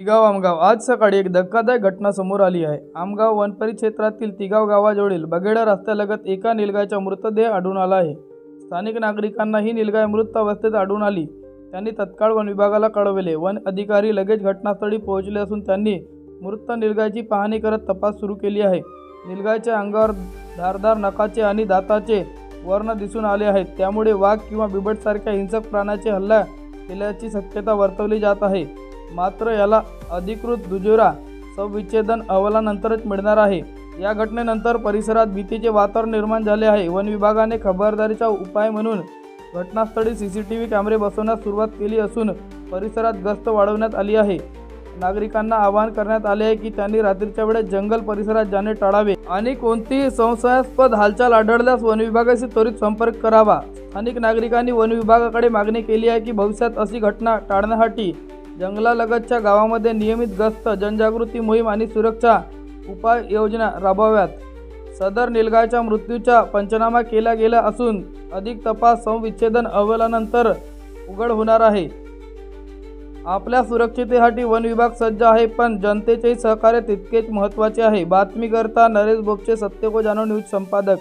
तिगाव आमगाव. आज सकाळी एक धक्कादायक घटना समोर आली आहे. आमगाव वनपरिक्षेत्रातील तिगाव गावाजवळील बगेडा रस्त्यालगत एका निलगायचा मृतदेह आढळून आला आहे. स्थानिक नागरिकांना ही निलगाय मृत अवस्थेत आढळून आली. त्यांनी तत्काळ वन विभागाला कळवले. वन अधिकारी लगेच घटनास्थळी पोहोचले असून त्यांनी मृत निलगायची पाहणी करत तपास सुरू केली आहे. निलगायच्या अंगावर धारदार नखाचे आणि दाताचे वर्ण दिसून आले आहेत. त्यामुळे वाघ किंवा बिबटसारख्या हिंसक प्राण्याचे हल्ला केल्याची शक्यता वर्तवली जात आहे. मात्र याला अधिकृत दुजोरा संविच्छेदन अहवालानंतरच मिळणार आहे. या घटनेनंतर परिसरात भीतीचे वातावरण निर्माण झाले आहे. वन विभागाने खबरदारीचा उपाय म्हणून घटनास्थळी सी सी टी व्ही कॅमेरे बसवण्यास सुरुवात केली असून परिसरात गस्त वाढवण्यात आली आहे. नागरिकांना आवाहन करण्यात आले आहे की त्यांनी रात्रीच्या वेळेस जंगल परिसरात जाणे टाळावे आणि कोणतीही संशयास्पद हालचाल आढळल्यास वन विभागाशी त्वरित संपर्क करावा. स्थानिक नागरिकांनी वन विभागाकडे मागणी केली आहे की भविष्यात अशी घटना टाळण्यासाठी जंगलालगतच्या गावामध्ये नियमित गस्त जनजागृती मोहीम आणि सुरक्षा उपाययोजना राबवाव्यात. सदर निलगायच्या मृत्यूचा पंचनामा केला गेला असून अधिक तपास संविच्छेदन अहवालानंतर उघड होणार आहे. आपल्या सुरक्षितेसाठी वन विभाग सज्ज आहे पण जनतेचेही सहकार्य तितकेच महत्त्वाचे आहे. बातमीकरता नरेश बोपचे सत्य को जाणो न्यूज संपादक.